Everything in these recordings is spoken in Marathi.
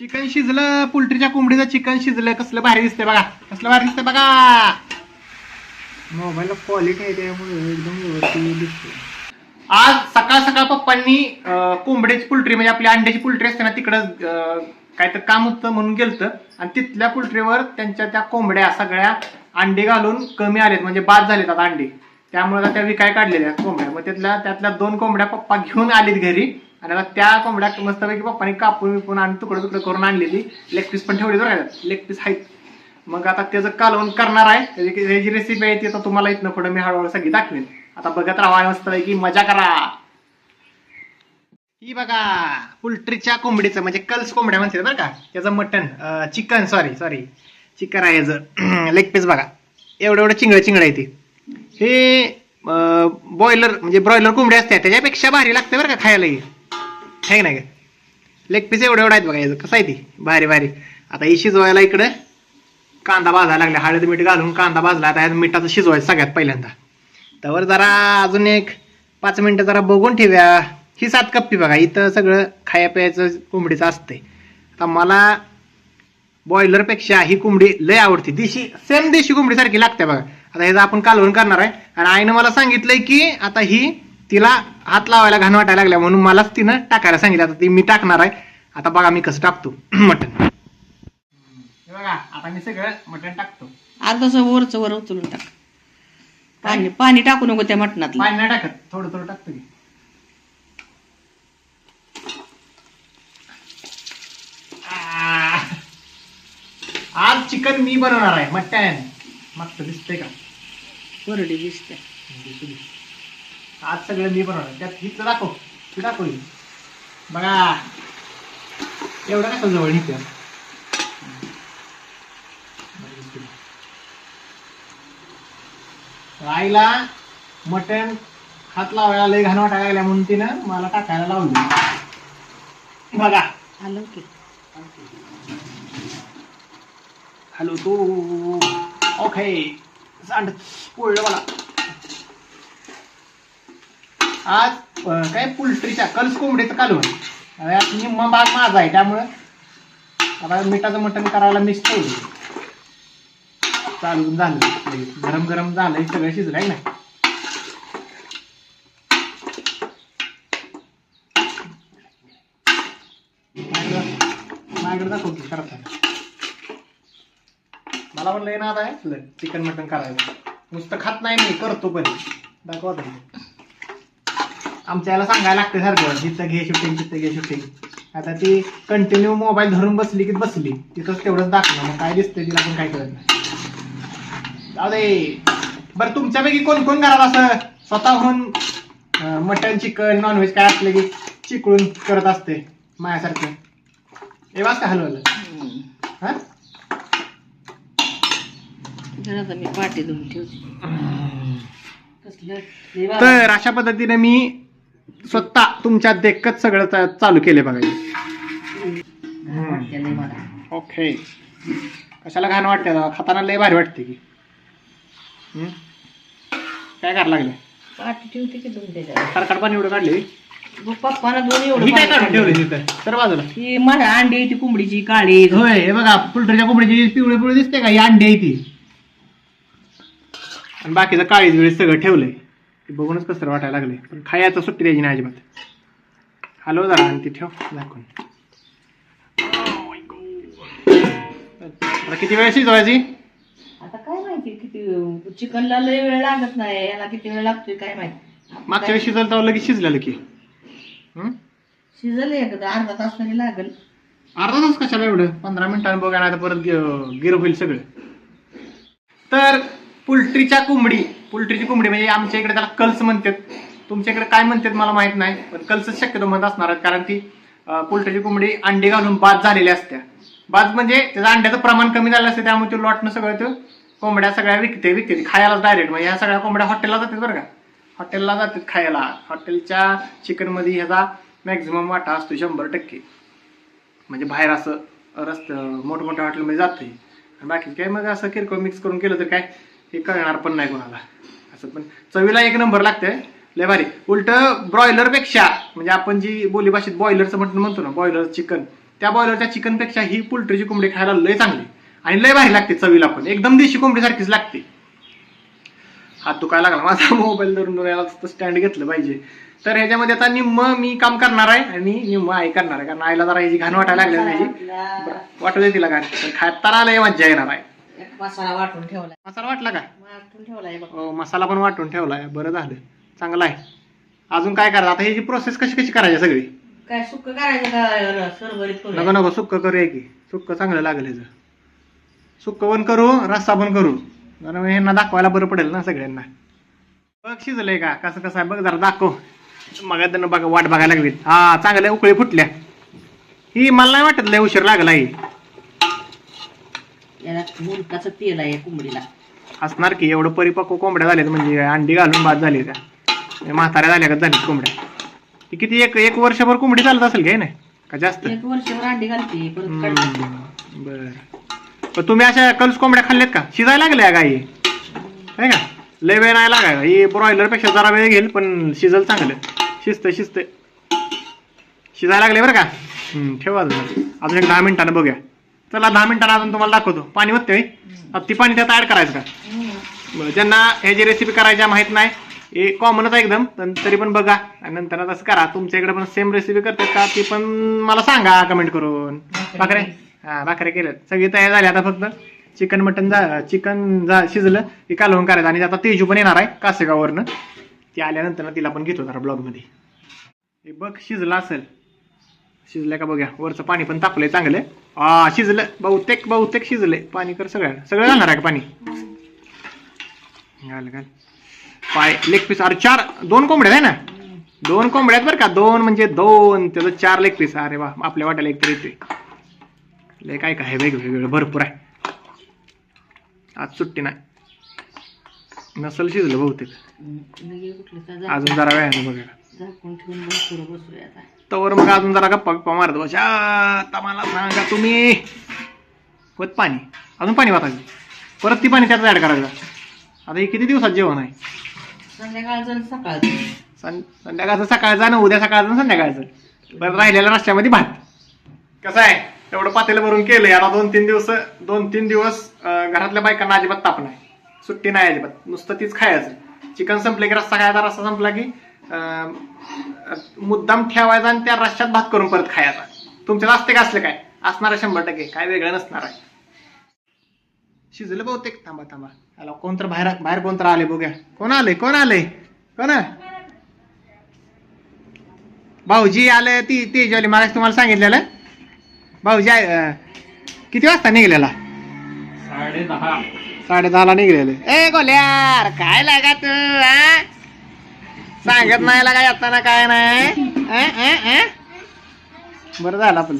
चिकन शिजलं पोल्ट्रीच्या कोंबडीचं चिकन शिजलं कसलं भारी दिसतंय बघा कसलं भारी दिसतंय बघा. मोबाईलला क्वालिटी आहे त्यामुळे एकदम व्यवस्थित दिसते आज सकाळ सकाळ पप्पांनी अं, कोंबड्याची पोल्ट्री म्हणजे आपली अंड्याची पोल्ट्री असते ना तिकडं अं, काय तर काम होतं म्हणून गेलतं. आणि तिथल्या पोल्ट्रीवर त्यांच्या त्या कोंबड्या सगळ्या अंडे घालून कमी आलेत म्हणजे बाद झालेत आता अंडे. त्यामुळे आता त्या विकाय काढलेल्या आहेत कोंबड्या. मग त्यातल्या त्यातल्या दोन कोंबड्या पप्पा घेऊन आलीत घरी. आणि आता त्या कोंबड्या मस्तपैकी पप्पाने कापून विपून आणि तुकडं तुकडं करून आणलेली. लेग पीस पण ठेवली बरं लेग पीस आहेत. मग आता त्याचं कालवण करणार आहे. त्याची जी रेसिपी आहे ती आता तुम्हाला इथनं पुढे मी हळूहळू सगळी दाखवेन. आता बघत राहा आणि मस्त मजा करा. ही बघा पोल्ट्रीच्या कोंबडीचं म्हणजे कल्स कोंबड्या म्हणते बरं का? त्याचं mutton chicken sorry sorry chicken आहे याचं. लेग पीस बघा. एवढं एवढं चिंगळं चिंगळं आहे ते. हे बॉयलर म्हणजे ब्रॉयलर कोंबडी असते त्याच्यापेक्षा भारी लागते बरं का खायलाही आहे नाही का लेग पीस एवढं एवढं आहेत बघा याचं. कसं आहे ती? भारी भारी. आता ही शिजवायला इकडं कांदा भाजायला लागला. हळद मीठ घालून कांदा भाजला. आता मिठाचं शिजवायचं सगळ्यात पहिल्यांदा. त्यावर जरा अजून एक पाच मिनटं जरा बघून ठेव्या. ही सात कप्पी बघा इथं सगळं खाया प्यायचं कोंबडीचं असतंय. आता मला बॉयलरपेक्षा ही कोंबडी लय आवडते. देशी सेम देशी कोंबडीसारखी लागते बघा. आता ह्याचं आपण कालवण करणार आहे आणि आईनं मला सांगितलंय की आता ही तिला हात लावायला घाण वाटायला लागल्या म्हणून मलाच तिनं टाकायला सांगितलं. आता ती मी टाकणार आहे. आता बघा मी कसं टाकतो. मटन बघा आता मी सगळं मटन टाकतो. अर्धच वरचं वर उचलून टाक. पाणी पाणी टाकू नको त्या मटणातलं. पाणी नाही टाकत. थोडं थोडं टाकतो आ. आज चिकन मी बनवणार आहे. मटन मस्त दिसतंय का? वरडी दिसते. आज सगळं मी बनवणार. त्यात हिचं दाखव. ती दाखव. बघा. एवढं कसं जवळ इथं? आईला मटण हात लावायला लय घाण वाटायला लागल्या म्हणून तिनं मला टाकायला लावली. बघा. की. हॅलो तू. ओके. सांड. पोळलं मला. आज काय पोल्ट्रीच्या कल्स कोंबडीचं कालवण. निम्मा भाग माझा आहे त्यामुळं आता मिठाचं मटण करायला मिक्स ठेवलं चालू झालं गरम गरम झालं हे सगळं शिजलं आहे ना माझ्याकडे करताना मला म्हणलं लय नाद आहे चिकन मटन करायचं नुसतं खात नाही मी करतो पण. दाखवा आमच्या याला सांगायला लागते सारखं जिथं घे शूटिंग तिथं घे शूटिंग आता ती कंटिन्यू मोबाईल धरून बसली की बसली तिथंच तेवढंच दाखवलं. मग काय दिसतंय तिला पण काय कळत नाही. जाऊ दे. बरं तुमच्यापैकी कोण कोण घरात असं स्वतःहून मटन चिकन नॉनव्हेज काय असलं की चिकळून करत असते माझ्यासारखं हे वाच का हलवलं. हा? मी पाठी धुवून ठेवते. तर अशा पद्धतीने मी स्वतः तुमच्या देखत सगळं चा- चालू केले बघा वाटते लय मला ओके. कशाला घाण वाटते आता? खाताना लय भारी वाटते की. हम्म? काय करायला लागले? पाठी ठेवते की दोन त्याच्यावर सरकार पाणी एवढं काढले मग पप्पानं दोन एवढं ही काय पाणी काढून ठेवले काढलं. तिथं तर बाजूला. ही अंडी आहे ती कोंबडीची काळी. होय हे बघा पोल्ट्रीच्या कोंबडीची पिवळे पिवळे दिसते का? ही अंडी आहे ती. आणि बाकीचं काळीच वेळेस सगळं ठेवलंय. ते बघूनच कसं वाटायला लागले पण खायचं सुट्टी द्यायची नाही अजिबात. हॅलो जरा आणि ती ठेव दाखवून. आता किती वेळ शिजवायची? आता काय माहिती किती चिकनला लय वेळ लागत नाही याला किती वेळ लागतोय काय माहिती. मागच्या वेळेस शिजवलं तेव्हा लगेच शिजलेलं की. हं? शिजल एकदा अर्धा तास तरी लागल. अर्धा तास कशाला एवढं? पंधरा मिनिटांनी बघा नाही तर परत गिर होईल सगळं. तर पोल्ट्रीच्या कोंबडी. पोल्ट्रीची कोंबडी म्हणजे आमच्या इकडे त्याला कल्स म्हणतात. तुमच्या इकडे काय म्हणतात मला माहीत नाही पण कल्सच शक्यतो म्हणत असणार आहेत कारण ती पोल्ट्रीची कोंबडी अंडी घालून बाद झालेल्या असत्या बाद म्हणजे त्याचं अंड्याचं प्रमाण कमी झालं असतं त्यामुळे ते लॉटनं सगळं ते कोंबड्या सगळ्या विकते विकते. खायलाच डायरेक्ट म्हणजे ह्या सगळ्या कोंबड्या हॉटेलला जातात बरं का. हॉटेलला जातात खायला. हॉटेलच्या चिकनमध्ये ह्याचा मॅक्झिमम वाटा असतो शंभर टक्के. म्हणजे बाहेर असं रस्त मोठमोठ्या हॉटेलमध्ये जाते आणि बाकी काय मग असं किरकोळ मिक्स करून केलं तर काय? हे कळणार पण नाही कोणाला. असं पण. चवीला एक नंबर लागतंय. लय भारी. उलट ब्रॉयलरपेक्षा म्हणजे आपण जी बोली भाषेत बॉयलरचं म्हटलं म्हणतो ना बॉयलर चिकन त्या बॉयलरच्या चिकनपेक्षा ही पोल्ट्रीची कोंबडी खायला लय चांगली. आणि लय भारी लागते चवीला पण. एकदम देशी कोंबडी सारखीच लागते. हात दुखायला लागला. माझा मोबाईल धरून स्टँड घेतलं पाहिजे. तर ह्याच्यामध्ये आता निम्म मी काम करणार आहे आणि निम्म आई करणार आहे. कारण आईला जरा ह्याची घाण वाटायला लागली वाटू दे तिला घाण. तर आलंय मज्जा येणार आहे. एक मसाला वाटून ठेवलाय. मसाला वाटला का? वाटून ठेवलाय बघ. हो मसाला पण वाटून ठेवलाय. बरं झालं. चांगला आहे. अजून काय करायचं? आता ह्याची प्रोसेस कशी कशी करायची सगळी? काय सुक्क करायचं का सरभरीत नको करू नको सुक्क करूया की. सुक्क चांगलं लागेल ह्याचं. सुक्क पण करू रस्सा पण करू. जरा मग ह्यांना दाखवायला बरं पडेल ना सगळ्यांना. बघ शिजलंय का? कसं कसं आहे? बघ जरा दाखव. मग त्यांना बघा वाट बघायला लागली. हा चांगल्या उकळी फुटल्या. ही मला नाही वाटत लय उशीर लागला ही. याला मुलकाचं तेल आहे कोंबडीला. असणार की एवढं परिपक्व कोंबड्या झाल्यात म्हणजे अंडी घालून बाद झाली त्या. म्हणजे म्हाताऱ्या झाल्या का झालीत कोंबड्या. ती किती एक एक वर्षभर कोंबडी चालत असेल घे ना का जास्त? एक वर्षभर अंडी घालते परत काढते बर. पण तुम्ही अशा कल्स कोंबड्या खाल्ल्यात का? शिजायला लागल्या गाई? आहे का? लय वेळ नाही लागायला. ही ब्रॉयलरपेक्षा जरा वेळ घेईल पण शिजल चांगलं. शिजत शिजत शिजायला लागले बरं का? हम्म, ठेवा अजून अजून एक दहा मिनिटानं बघूया. चला दहा मिनिटानं अजून तुम्हाला दाखवतो. पाणी होते आता ती पाणी त्यात ऍड करायचं का? बरं, ज्यांना ह्याची रेसिपी करायच्या माहीत नाही हे कॉमनच आहे एकदम पण तरी पण बघा. आणि नंतर तसं करा तुमच्या इकडे पण सेम रेसिपी करतात का ती पण मला सांगा कमेंट करून. भाकरे. हा भाकरे केल्यात. सगळी तयार झाली आता फक्त. चिकन मटन जा चिकन जा शिजलं की कालवून करायचं. आणि आता तेजू पण येणार आहे कासेगाववरनं. ती आल्यानंतर तिला पण घेतो जरा ब्लॉगमध्ये हे बघ शिजलं असेल. शिजलं का बघूया. वरचं पाणी पण तापलंय चांगलं. आ शिजलं. बहुतेक बहुतेक शिजलंय. पाणी कर सगळं सगळं घालणार आहे का पाणी? घाल घाल. पाय लेग पीस अरे चार दोन कोंबड्या आहे ना? दोन कोंबड्यात बरं का. दोन म्हणजे दोन. त्याचं चार लेग पीस अरे वा आपल्या वाट्याला एक तरी येते लय काय काय वेगवेगळं भरपूर आहे. आज सुट्टी नाही. नसल शिजलं बहुतेक. अजून जरा वेळाने बघा झाकून ठेवून बसून बसूया आता. तवर मग अजून जरा गप्पा गप्पा मारत बसा. आता मला सांगा तुम्ही. वत पाणी. अजून पाणी वाटायचं परत ती पाणी त्यात ऍड करायचं. आता हे किती दिवसात जेवण आहे? संध्याकाळचं सकाळचं. सं संध्याकाळचं सकाळचं आणि उद्या सकाळचं आणि संध्याकाळचं. बरं राहिलेल्या रस्त्यामध्ये भात. कसं आहे? एवढं पातेलं भरून केलंय. आता दोन तीन दिवस दोन तीन दिवस अं, घरातल्या बायकांना अजिबात ताप नाही. सुट्टी नाही अजिबात. नुसतं तीच खायचं. चिकन संपले की रस्सा खायचा रस्सा संपला की मुद्दाम ठेवायचा आणि त्या रश्श्यात भात करून परत खायचा. तुमच्यात असते का असलं काय? असणार आहे शंभर टक्के. काय वेगळं नसणार आहे. शिजलं बहुतेक. थांबा थांबा. आला कोण तर बाहेर बाहेर कोण तर आले बघूया. कोण आले कोण आले? कोण? भाऊजी आले ती ती जेवली मला तुम्हाला सांगितलेलं. भाऊजी किती वाजता निघलेला? साडे दहा. साडे दहाला निघलेले. ए गोल्यार काय लागा तू? सांगत नाही लागा येताना काय नाही? बरं झालं आपलं.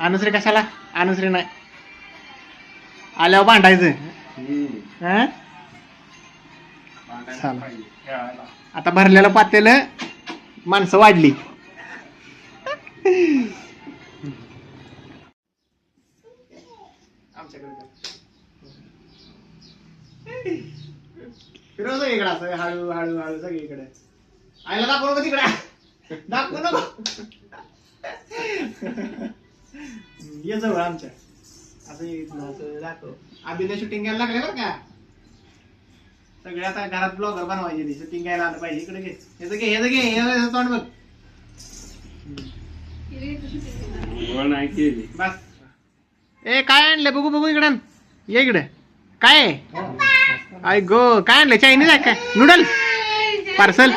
अनुश्री कशाला? अनुश्री नाही. आल्यावर भांडायचं. हं? आता भरलेलं पातेलं माणसं वाढली. फिरव इकडे असं हळू हळू हळू सगळीकडे आईला दाखवू नको तिकडे. दाखवू नको. ये जवळ आमच्या. असं दाखव. आधी शूटिंग घ्यायला लागले बरं का? सगळे आता घरात ब्लॉगर बनवायचे शूटिंग घ्यायला आलं पाहिजे. इकडे घे. ह्याचं घे ह्याचं घे. ह्याचं तोंड बघ. नाही केली. बस. ए काय आणलं बघू बघू इकडे. ये इकडे. काय? आहे? आय गो काय आणलं चायनीज आहे काय? नूडल पार्सल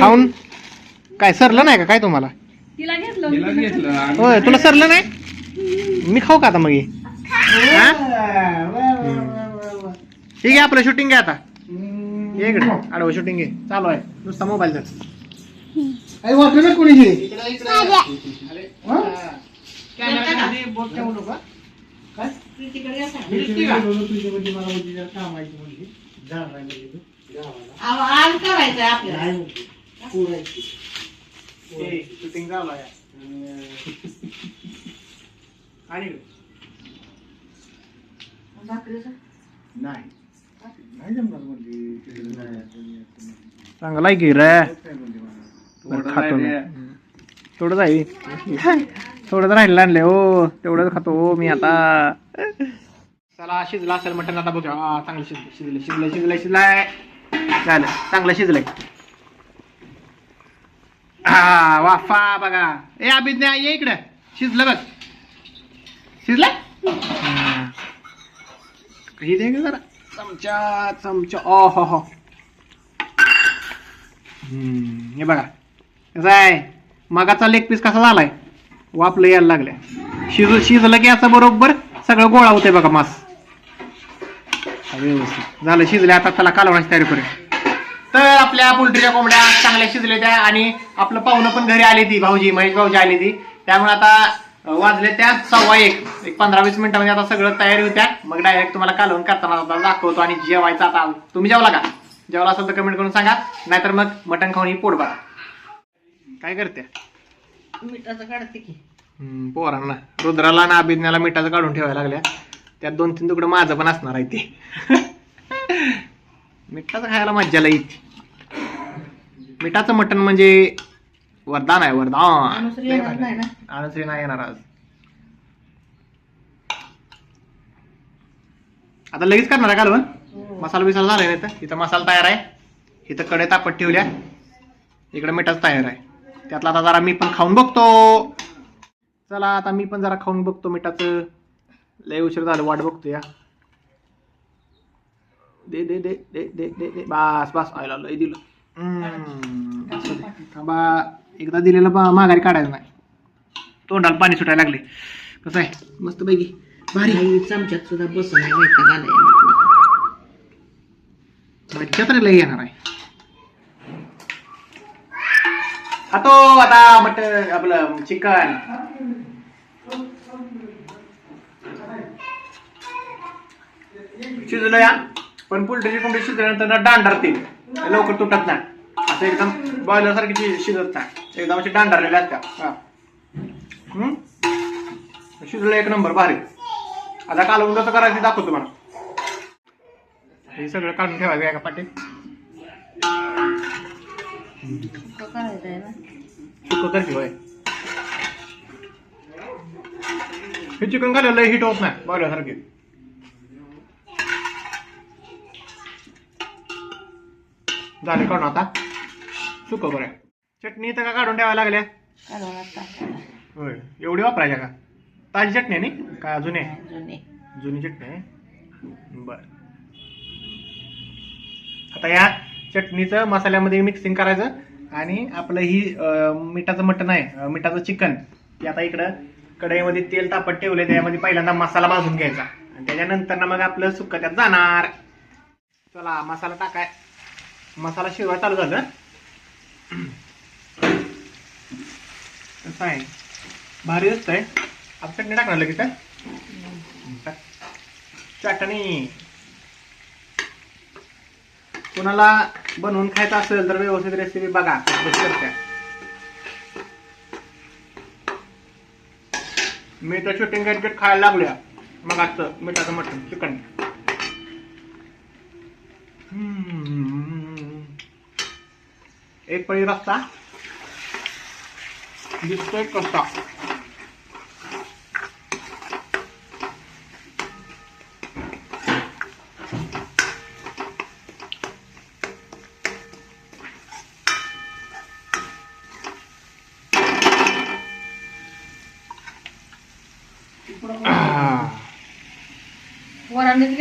खाऊन? काय सरलं नाही का? काय तुम्हाला? तिला घेतलं तिला घेतलं. आणि होय तुला सरलं नाही? मी खाऊ का आता मग हे? हा? ठीक आहे आपलं शूटिंग घ्या आता. ये इकडे. आडवं शूटिंग घे. चालू आहे. नुसता वाटलं ना कोणी हे? बोट ठेवू नको काय? तिकडे या सांग. मिरची का? तुझ्यामध्ये मला उद्या जरा काम आहे म्हणजे जाणार आहे म्हणजे तू. गावाला. अहो, आज करायचंय आपल्याला आहे. पोरायची. ए, शूटिंग चालू आहे आणि इकडे. भाकरीचं? नाही नाही जमणार तिकडे नाही. चांगला आहे की रे काय म्हणजे मला. खातो मी. थोडंच आहे थोडंच राहिलं आणले हो तेवढंच खातो हो मी आता चला शिजला असेल मटण आता बघा चांगलं शिजलं शिजलं शिजलं शिजलं शिजलाय. झालं चांगलं शिजलंय. हा वाफा बघा. ए अभिज्ञा ये इकडं. शिजलं बघ. शिजलं? हा. हे दे जरा. चमचा चमचा. ओ हो हो. हम्म, हे बघा. कसं आहे? मगाचा लेग पीस कसा झालाय? वापलं यायला लागलं शिज शिजलं की असं बरोबर? सगळं गोळा होते बघा मास. व्यवस्थित. झालं शिजले आता त्याला कालवण्याची तयारी करेल तर आपल्या पोल्ट्रीच्या कोंबड्या चांगल्या शिजल्या त्या आणि आपलं पाहुणं पण घरी आली ती भाऊजी महेश भाऊजी आली ती त्यामुळे आता वाजले त्या सव्वा एक. एक पंधरा वीस मिनिटामध्ये आता सगळं तयारी होत्या. मग डायरेक्ट तुम्हाला कालवण करताना दाखवतो आणि जेवायचं आता. तुम्ही जेवला का? जेवला असेल तर कमेंट करून सांगा. नाहीतर मग मटण खाऊन ही पोट बघा काय करते? मिठाचं काढते की. पोरांना. रुद्राला आणि अभिज्ञाला मिठाचं काढून ठेवायला लागल्या. त्यात दोन तीन तुकडं माझं पण असणार आहे ते. मिठाचं खायला मज्जा लई मिठाचं मटण म्हणजे वरदान आहे वरदान. अनुश्री भारी. नाही ना? येणार आज. आता लगेच करणार आहे कालवण हो. मसाला बिसाला झालाय नाही तर इथं मसाला तयार आहे. इथं कडे तापत ठेवल्या. इकडे मिठाच तयार आहे. त्यातला आता जरा मी पण खाऊन बघतो. चला आता मी पण जरा खाऊन बघतो मिठाचं. लय उशीर झालं वाट बघतो या दे दे दे दे दे दे दे. बास बास. आयला लय दिलं. थांबा एकदा दिलेलं बा माघारी काढायचं नाही. तोंडाला पाणी सुटायला लागले. कसं आहे? मस्त पैकी. भारी. चमच्यात सुद्धा बसून येणार आहे. खातो आता मटन आपलं चिकन. शिजलं या पण पुलटीची कोंबडी शिजल्यानंतर ना डांडरते लवकर तुटत नाही. असं एकदम बॉयलर सारखी शिजत नाही. एकदम अशी डांडरलेले असतात हा. शिजलं एक नंबर भारी. आता कालवून कसं करायचं दाखवतो मला हे सगळं काढून ठेवायचं एका पाठी तो आहे ना तर होय हे चिकन खाल्लेलं हिट होत नाही बघल्यासारखे झाले काढून आता सुकं बरं आहे. चटणी तर का काढून ठेवायला लागल्या होय एवढी वापरायच्या का ताजी चटणी आहे नी काय अजून आहे जुने. जुनी चटणी आहे बर आता या चटणीचं मसाल्यामध्ये मिक्सिंग करायचं. आणि आपलं ही मिठाचं मटण आहे मिठाचं चिकन ते आता इकडं कढईमध्ये तेल तापत ठेवले त्यामध्ये पहिल्यांदा मसाला भाजून घ्यायचा. आणि त्याच्यानंतर ना मग आपलं सुक्क त्यात जाणार. चला मसाला टाकाय. मसाला शिवाय चालू झालं. कसं आहे? भारी असतंय आप चटणी टाकणार लगेच. चटणी. कुणाला बनवून खायचं असेल तर व्यवस्थित रेसिपी बघा. कशी करते? मी तर शूटिंग क्रिकेट खायला लागल्या. मग आजचं मिठाचं मटण चिकन एक पळी रस्ता दिसतोय कसा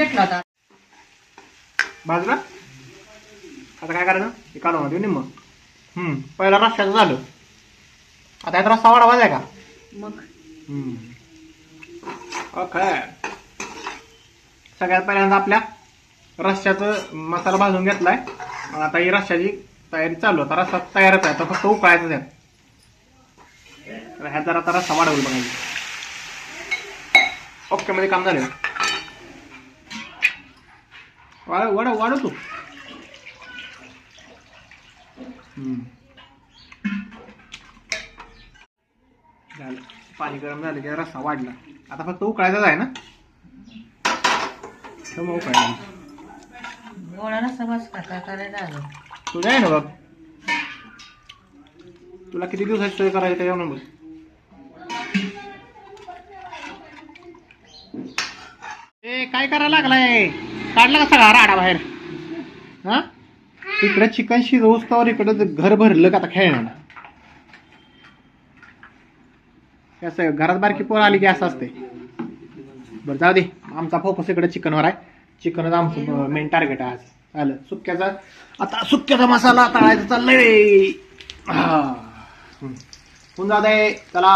घेतला होता बाजूला? आता काय करायचं? हे काढून होते निम्म. हम्म पहिला रस्त्याचं झालं. आता यात रस्ता वाढवायचा आहे का? मग. ओके. सगळ्यात पहिल्यांदा आपल्या रश्श्याचं मसाला भाजून घेतलाय. आणि आता ही रश्श्याची तयारी चालू आता रस्सा तयारच आहे. आता फक्त उकळायचं तर ह्यात जरा आता रस्सा वाढवलं बघायचं ओके मध्ये काम झालं. वाढव वाढव वाढव तू. हम्म. झालं. पाणी गरम झालं की रस्सा वाढला. आता फक्त उकळायचाच आहे ना? तर मग उकळायला. एवढा रस्ता बस का? काय करायला आलं तुझं आहे ना बघ. तुला किती दिवसाची सोय करायची त्याच्यावर नंबर ए काय करायला लागलाय? काढला का सगळा राडा बाहेर हा? इकडं चिकन शिजवूस इकडं घर भरलं का आता खेळणार. कसं घरात बारकी पोर आली की असं असते बरं जाऊ दे. आमचा फोकस इकडे चिकनवर आहे. चिकनच आमचं मेन टार्गेट आहे आज. चालेल सुक्याचा आता सुक्याचा मसाला तळायचा चाललंय. हा. होऊन जाऊ दे त्याला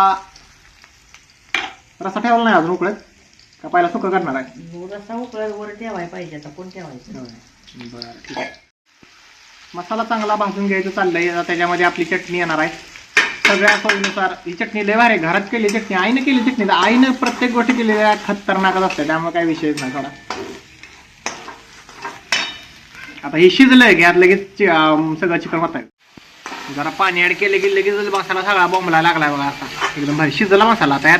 रसा ठेवला नाही अजून उकळत. का पहिला सुकं करणार आहे. रस्ता उकळत वर ठेवायला पाहिजे आता कोण ठेवायचं? बरं ठीक आहे. मसाला चांगला भाजून घ्यायचं चाललंय. आता त्याच्यामध्ये आपली चटणी येणार आहे. सगळ्या सोयीनुसार ही चटणी लय भारी आहे. घरात केली चटणी आईनं केली चटणी तर आईनं प्रत्येक गोष्टी केलेल्या खतरनाकच असते त्यामुळे काही विषयच नाही थोडा. आता हे शिजलंय घ्यात लगेच चि- अं, सगळं चिकन होत जरा पाणी ऍड केले की लगेच मसाला सगळा बोंबला लागलाय बघा असा एकदम भारी. शिजला मसाला आता. यात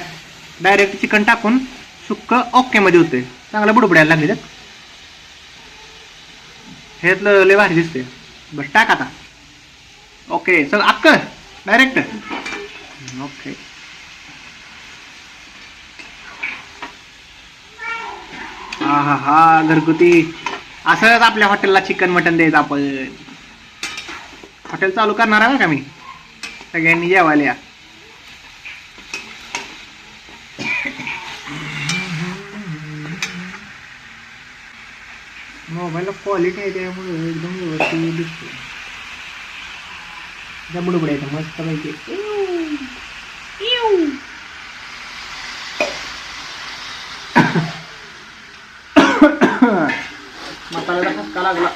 डायरेक्ट चिकन टाकून सुक्क ओके मध्ये होते. चांगलं बुडबुडायला लागले त्यात. ह्यातलं लय भारी दिसते बस टाक आता. ओके चल अक्क डायरेक्ट ओके. हा हा हा घरगुती. असंच आपल्या हॉटेलला चिकन मटन द्यायचं आपण. हॉटेल चालू करणार आहे का मी? सगळ्यांनी जेवायला या. मोबाईलला क्वालिटी आहे त्यामुळे एकदम व्यवस्थित दिसतो त्या बुडबुडायचं मस्त पैकी मसाल्याला खसका लागला.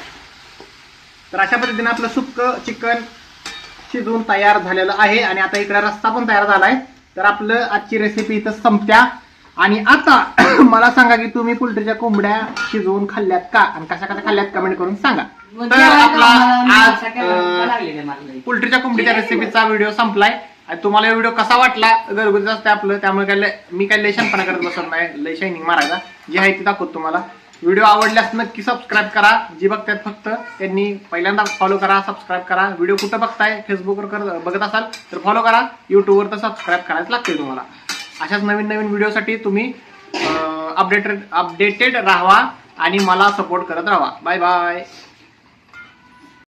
तर अशा पद्धतीने आपलं सुक्क चिकन शिजवून तयार झालेलं आहे आणि आता इकडे रस्ता पण तयार झालाय. तर आपलं आजची रेसिपी इथं संपत्या. आणि आता मला सांगा की तुम्ही पोल्ट्रीच्या कोंबड्या शिजवून खाल्ल्यात का? आणि कशा कशा खाल्ल्यात? कमेंट करून सांगा. तर आपला आज अं, पोल्ट्रीच्या कोंबडीच्या रेसिपीचा व्हिडिओ संपलाय. आणि तुम्हाला व्हिडिओ कसा वाटला? घरगुती असते आपलं. त्यामुळे काय लय- मी काय लय शहाणपणा करत बसत नाही. लय शायनिंग मारायचा. जी आहे ती दाखवतो तुम्हाला. व्हिडिओ आवडल्यास नक्की सबस्क्राईब करा. जी बघतायत फक्त त्यांनी पहिल्यांदा फॉलो करा सबस्क्राईब करा. व्हिडिओ कुठं बघताय? फेसबुकवर कर बघत असाल तर फॉलो करा. युट्यूबवर तर सबस्क्राईब करायच लागते तुम्हाला. अशाच नवीन नवीन व्हिडिओसाठी तुम्ही अपडेटेड अपडेटेड राहा आणि मला सपोर्ट करत राहा. Bye bye